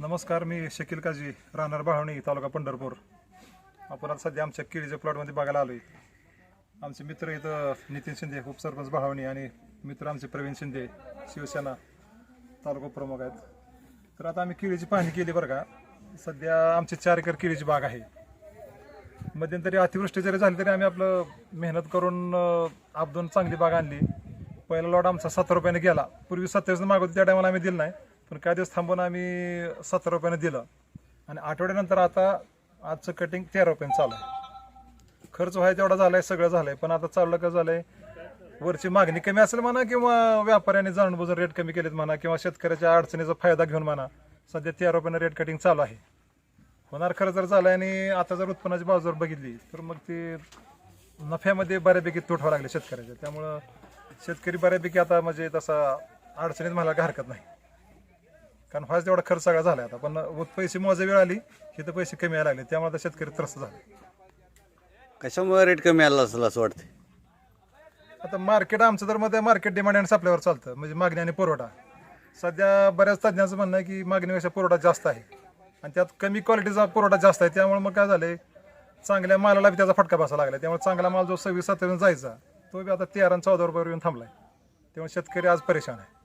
नमस्कार मी शकील काजी राहणार बाळवणी तालुका पंढरपूर. आपण आता सध्या आमच्या केळीच्या प्लॉटमध्ये बघायला आलोय. आमचे मित्र इथं नितीन शिंदे उपसरपंच भावणी आणि मित्र आमचे प्रवीण शिंदे शिवसेना तालुका प्रमुख आहेत. तर आता आम्ही केळीची पाहणी केली बरं का. सध्या आमची चार एकर केळीची बाग आहे. मध्यंतरी अतिवृष्टी जरी झाली तरी आम्ही आपलं मेहनत करून अं, आपदून चांगली बाग आणली. पहिला लॉट आमचा सत्तर रुपयाने गेला. पूर्वी सत्तावीस मागवतो त्या टायमाला आम्ही दिलं नाही. पण काही दिवस थांबून आम्ही सतरा रुपयाने दिलं. आणि आठवड्यानंतर आता आजचं कटिंग तेरा रुपयाने चालू आहे. खर्च व्हाय तेवढा झालाय सगळं झालंय. पण आता चाललं का झालंय? वरची मागणी कमी असेल म्हणा किंवा व्यापाऱ्यांनी जाणून बुजून रेट कमी केलेत म्हणा किंवा शेतकऱ्याच्या अडचणीचा फायदा घेऊन म्हणा सध्या तेरा रुपयाने रेट कटिंग चालू आहे. होणार खरं जर झालं आणि आता जर उत्पन्नाची बाजू जर बघितली तर मग ती नफ्यामध्ये बऱ्यापैकी तुटवा लागले शेतकऱ्याच्या त्यामुळं शेतकरी बऱ्यापैकी आता म्हणजे तसा अडचणीत म्हणायला हरकत नाही. कारण व्हायचं तेवढा खर्च सगळा झाला आता. पण पैसे मोजा वेळ आली की तर पैसे कमी यायला लागले. त्यामुळे आता शेतकरी त्रस्त झाले. कशामुळे रेट कमी आला असेल असं वाटतं आता मार्केट आमचं तर मग मार्केट डिमांड आणि सप्लायवर चालतं. म्हणजे मागणी आणि पुरवठा. सध्या बऱ्याच तज्ज्ञांचं म्हणणं आहे की मागणीपेक्षा पुरवठा जास्त आहे. आणि त्यात कमी क्वालिटीचा पुरवठा जास्त आहे. त्यामुळे मग काय झालंय? चांगल्या मालाला बी त्याचा फटका बसायला लागला त्यामुळे चांगला माल जो सव्वीस सत्तावीस जायचा तो बी आता तेरा आणि चौदा रुपयावर येऊन थांबलाय. त्यामुळे शेतकरी आज परेशान आहे.